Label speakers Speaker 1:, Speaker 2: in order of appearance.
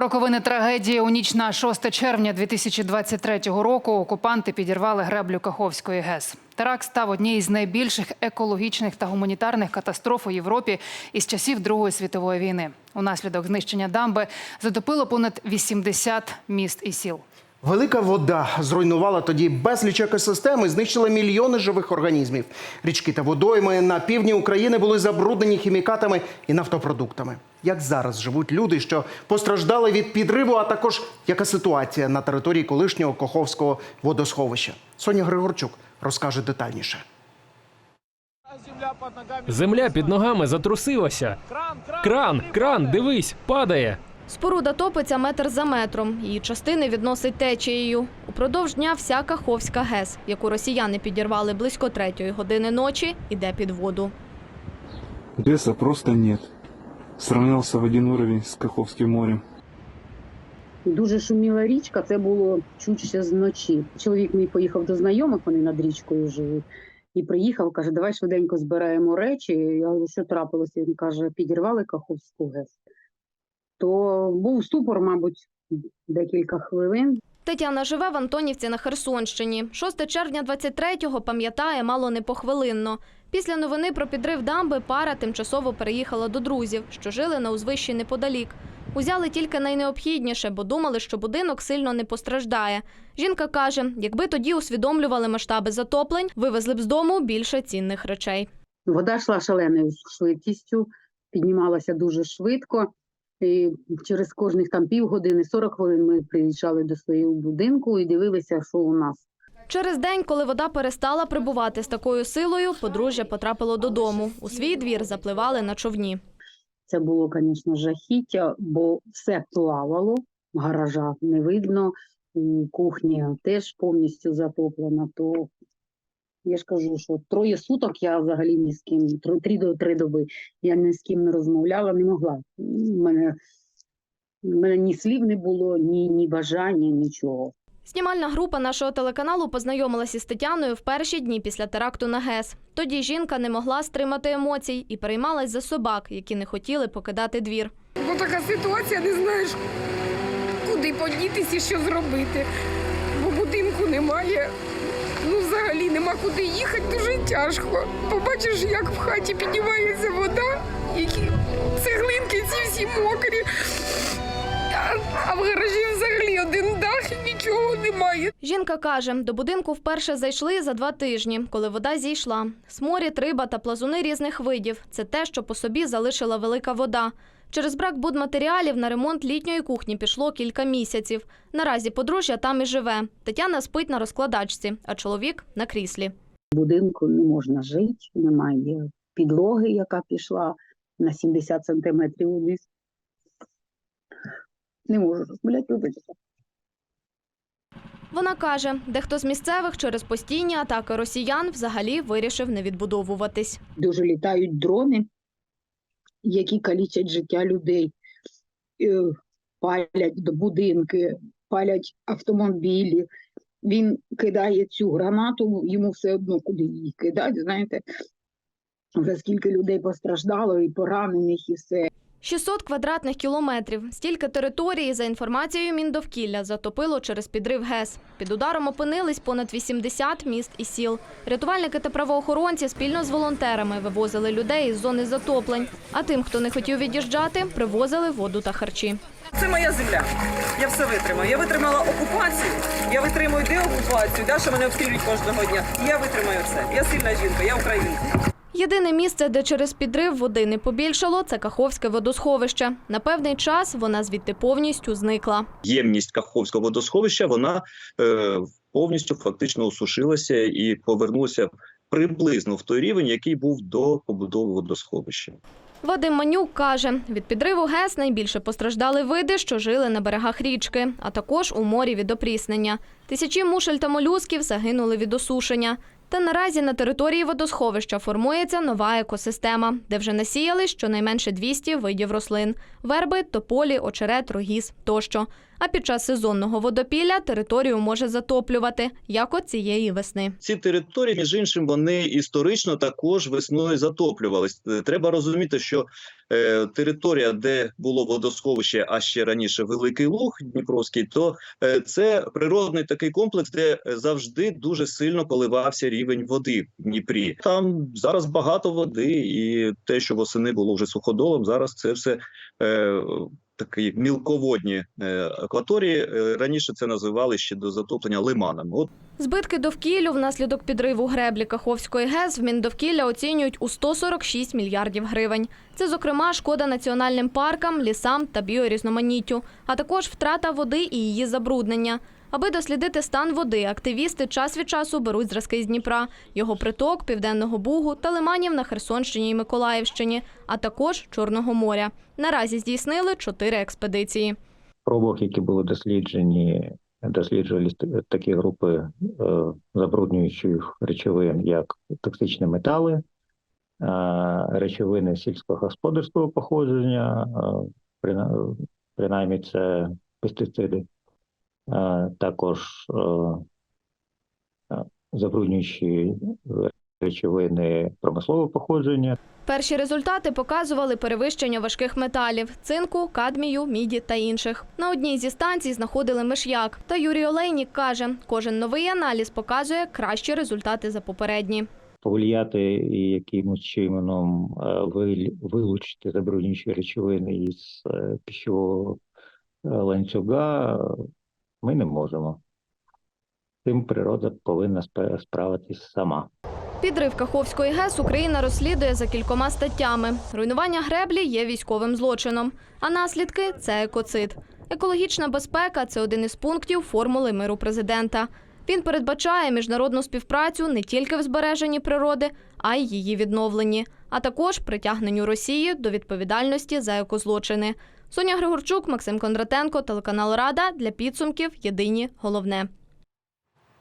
Speaker 1: Роковини трагедії у ніч на 6 червня 2023 року окупанти підірвали греблю Каховської ГЕС. Теракт став однією з найбільших екологічних та гуманітарних катастроф у Європі із часів Другої світової війни. Унаслідок знищення дамби затопило понад 80 міст і сіл.
Speaker 2: Велика вода зруйнувала тоді безліч екосистем і знищила мільйони живих організмів. Річки та водойми на півдні України були забруднені хімікатами і нафтопродуктами. Як зараз живуть люди, що постраждали від підриву, а також яка ситуація на території колишнього Коховського водосховища? Соня Григорчук розкаже детальніше.
Speaker 3: Земля під ногами затрусилася. Кран, кран, дивись, падає.
Speaker 4: Споруда топиться метр за метром. Її частини відносить течією. Упродовж дня вся Каховська ГЕС, яку росіяни підірвали близько третьої години ночі, іде під воду.
Speaker 5: Леса просто нет. Сравнялся в один уровень с Каховским морем.
Speaker 6: Дуже шуміла річка, це було чуть ще з. Чоловік мій поїхав до знайомих, вони над річкою живуть. І приїхав, каже, давай швиденько збираємо речі. Я говорю, що трапилося? Він каже, підірвали Каховську ГЕС. То був ступор, мабуть, декілька хвилин.
Speaker 4: Тетяна живе в Антонівці на Херсонщині. 6 червня 23-го пам'ятає мало не похвилинно. Після новини про підрив дамби пара тимчасово переїхала до друзів, що жили на узвищі неподалік. Узяли тільки найнеобхідніше, бо думали, що будинок сильно не постраждає. Жінка каже, якби тоді усвідомлювали масштаби затоплень, вивезли б з дому більше цінних речей.
Speaker 6: Вода йшла шаленою швидкістю, піднімалася дуже швидко. І через кожних там півгодини, 40 хвилин ми приїжджали до свого будинку і дивилися, що у нас.
Speaker 4: Через день, коли вода перестала прибувати з такою силою, подружжя потрапило додому. У свій двір запливали на човні.
Speaker 6: Це було, звісно, жахіття, бо все плавало, в гаражах не видно, кухня теж повністю затоплена. То я ж кажу, що троє суток я взагалі ні з ким, три до три доби я ні з ким не розмовляла, не могла. У мене, в мене ні слів не було, ні, ні бажання, нічого.
Speaker 4: Знімальна група нашого телеканалу познайомилася із Тетяною в перші дні після теракту на ГЕС. Тоді жінка не могла стримати емоцій і переймалась за собак, які не хотіли покидати двір.
Speaker 7: Бо така ситуація, не знаєш, куди подітися і що зробити. Бо будинку немає. Ну, взагалі нема куди їхати, дуже тяжко. Побачиш, як в хаті піднімається вода, які цеглинки ці всі мокрі. А, в гаражі взагалі один дах і нічого немає.
Speaker 4: Жінка каже, до будинку вперше зайшли за два тижні, коли вода зійшла. Сморід, риба та плазуни різних видів це те, що по собі залишила велика вода. Через брак будматеріалів на ремонт літньої кухні пішло кілька місяців. Наразі подружжя там і живе. Тетяна спить на розкладачці, а чоловік на кріслі.
Speaker 6: В будинку не можна жити, немає підлоги, яка пішла на 70 сантиметрів вниз. Не можу розмовляти, вибачте.
Speaker 4: Вона каже, дехто з місцевих через постійні атаки росіян взагалі вирішив не відбудовуватись.
Speaker 6: Дуже літають дрони, які калічать життя людей, Е, палять будинки, палять автомобілі. Він кидає цю гранату, йому все одно куди її кидати, знаєте. Вже скільки людей постраждало, і поранених, і все.
Speaker 4: 600 квадратних кілометрів. Стільки території, за інформацією Міндовкілля, затопило через підрив ГЕС. Під ударом опинились понад 80 міст і сіл. Рятувальники та правоохоронці спільно з волонтерами вивозили людей із зони затоплень. А тим, хто не хотів від'їжджати, привозили воду та харчі.
Speaker 8: Це моя земля. Я все витримаю. Я витримала окупацію, я витримую деокупацію, да, що мене обстрілюють кожного дня. Я витримаю все. Я сильна жінка, я українка.
Speaker 4: Єдине місце, де через підрив води не побільшало, це Каховське водосховище. На певний час вона звідти повністю зникла.
Speaker 9: ємність Каховського водосховища вона е, повністю фактично осушилася і повернулася приблизно в той рівень, який був до побудови водосховища.
Speaker 4: Вадим Манюк каже, від підриву ГЕС найбільше постраждали види, що жили на берегах річки, а також у морі від опріснення. Тисячі мушель та молюсків загинули від осушення. Та наразі на території водосховища формується нова екосистема, де вже насіяли щонайменше 200 видів рослин – верби, тополі, очерет, рогіз тощо. А під час сезонного водопілля територію може затоплювати, як от цієї весни.
Speaker 9: Ці території, між іншим, вони історично також весною затоплювались. Е, Треба розуміти, що е, територія, де було водосховище, а ще раніше Великий Луг Дніпровський, то е, це природний такий комплекс, де завжди дуже сильно коливався рівень води в Дніпрі. Там зараз багато води, і те, що восени було вже суходолом, зараз це все. Такі мілководні е, акваторії Е, раніше це називали ще до затоплення лиманами. От
Speaker 4: Збитки довкіллю внаслідок підриву греблі Каховської ГЕС в Міндовкілля оцінюють у 146 мільярдів гривень. Це, зокрема, шкода національним паркам, лісам та біорізноманіттю, а також втрата води і її забруднення. Аби дослідити стан води, активісти час від часу беруть зразки з Дніпра, його приток, Південного Бугу та лиманів на Херсонщині і Миколаївщині, а також Чорного моря. Наразі здійснили чотири експедиції.
Speaker 10: пробах, які були досліджені, досліджувались т- такі групи е, забруднюючих речовин, як токсичні метали, е, речовини сільськогосподарського походження, е, прина- принаймні це пестициди, також е, е, забруднюючі речовини промислового походження,
Speaker 4: Перші результати показували перевищення важких металів цинку, кадмію, міді та інших. На одній зі станцій знаходили миш'як. Та Юрій Олейнік каже, кожен новий аналіз показує кращі результати за попередні.
Speaker 10: повлияти і якимось чином е, вилучити забруднюючі речовини із пищового ланцюга ми не можемо. Тим природа повинна справитись сама.
Speaker 4: Підрив Каховської ГЕС Україна розслідує за кількома статтями. Руйнування греблі є військовим злочином, а наслідки це екоцид. Екологічна безпека це один із пунктів формули миру президента. Він передбачає міжнародну співпрацю не тільки в збереженні природи, а й її відновленні, а також притягненню Росії до відповідальності за екозлочини. Соня Григорчук, Максим Кондратенко, телеканал Рада для підсумків. Єдині головне.